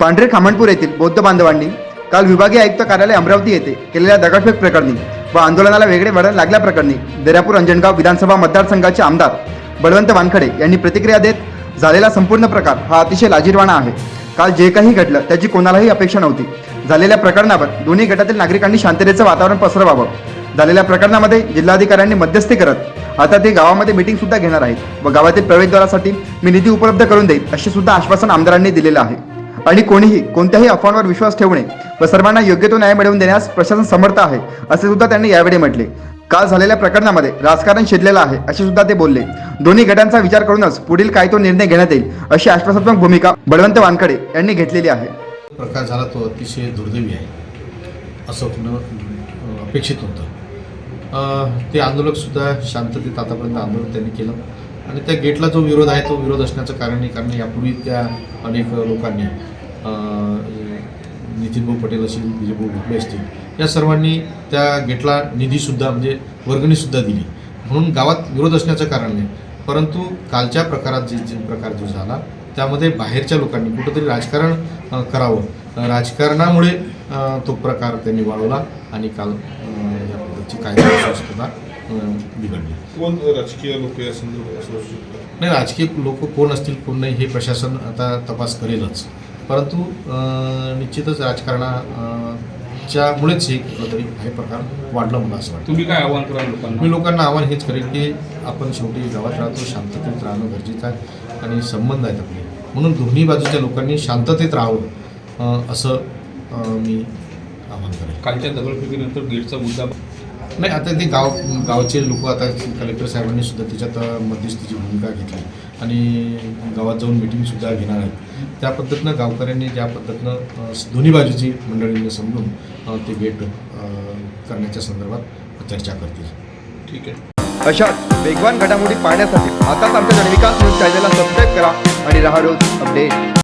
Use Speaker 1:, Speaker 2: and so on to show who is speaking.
Speaker 1: पांढरे खामणपूर येथील बौद्ध बांधवांनी काल विभागीय आयुक्त कार्यालय अमरावती येथे केलेल्या दगडफेक प्रकरणी व आंदोलनाला वेगळे वळण लागल्याप्रकरणी दर्यापूर अंजनगाव विधानसभा मतदारसंघाचे आमदार बळवंत वानखडे यांनी प्रतिक्रिया देत झालेला संपूर्ण प्रकार हा अतिशय लाजीरवाणा आहे. काल जे काही घडलं त्याची कोणालाही अपेक्षा नव्हती. झालेल्या प्रकरणावर दोन्ही गटातील नागरिकांनी शांततेचं वातावरण पसरवावं. झालेल्या प्रकरणामध्ये जिल्हाधिकाऱ्यांनी मध्यस्थी करत आता ते गावामध्ये मीटिंग सुद्धा घेणार आहेत व गावातील प्रवेशद्वारासाठी मी निधी उपलब्ध करून देईल असे सुद्धा आश्वासन आमदारांनी दिलेलं आहे. आणि कोणीही कोणत्याही अफवांवर विश्वास ठेवणे व सर्वांना योग्य तो न्याय मिळवून देण्यास प्रशासन समर्थ आहे असे सुद्धा त्यांनी यावेळी म्हटले. काल झालेल्या प्रकरणामध्ये राजकारण शिरलेलं आहे असे सुद्धा ते बोलले. दोन्ही गटांचा विचार करूनच पुढील काय तो निर्णय घेण्यात येईल अशी आश्वासात्मक भूमिका बळवंत वानकडे यांनी घेतलेली आहे.
Speaker 2: प्रकार झाला तो अतिशय दुर्दैवी आहे असं होणं अपेक्षित होतं. ते आंदोलकसुद्धा शांततेत आतापर्यंत आंदोलन त्यांनी केलं. आणि त्या गेटला जो विरोध आहे तो विरोध असण्याचं कारण आहे कारण यापूर्वी त्या अनेक लोकांनी अं, नितीन भाऊ पटेल असतील विजयभाऊ भुटले भोपळे असतील या सर्वांनी त्या गेटला निधीसुद्धा म्हणजे वर्गणीसुद्धा दिली. म्हणून गावात विरोध असण्याचं कारण नाही. परंतु कालच्या प्रकारात जे जे प्रकार जो झाला त्यामध्ये बाहेरच्या लोकांनी कुठंतरी राजकारण करावं. राजकारणामुळे तो प्रकार त्यांनी वाढवला आणि काल या पद्धतीची कायदा सुव्यवस्था बिघडली.
Speaker 3: कोण राजकीय लोक या संदर्भात असं असू शकतात?
Speaker 2: नाही राजकीय लोक कोण असतील कोण नाही हे प्रशासन आता तपास करेलच. परंतु निश्चितच राजकारणाच्या मुळेच हे कुठंतरी हे प्रकार वाढलं मला असं वाटतं.
Speaker 3: तुम्ही काय आव्हान कराल लोकांना?
Speaker 2: मी लोकांना आव्हान हेच करेन की आपण शेवटी गावात राहतो शांततेत राहणं गरजेचं आहे आणि संबंध आहेत आपले. म्हणून दोन्ही बाजूच्या लोकांनी शांततेत राहावं असं मी आव्हान करेन.
Speaker 3: कालच्या दगडफेकीनंतर गेटचा मुद्दा
Speaker 2: नाही आता ते गाव गावचे लोक आता कलेक्टर साहेबांनी सुद्धा त्याच्यात मध्यस्थीची भूमिका घेतली आणि गावात जाऊन मिटिंगसुद्धा घेणार आहेत. त्या पद्धतीनं गावकऱ्यांनी ज्या पद्धतीनं दोन्ही बाजूची मंडळींनी समजून ते अं, करण्याच्या संदर्भात चर्चा करतील.
Speaker 3: ठीक आहे.
Speaker 1: अशा वेगवान घडामोडी पाहण्यासाठी आताच आमच्या जनविकास न्यूज चॅनलला सबस्क्राईब करा आणि राहा रोज अपडेट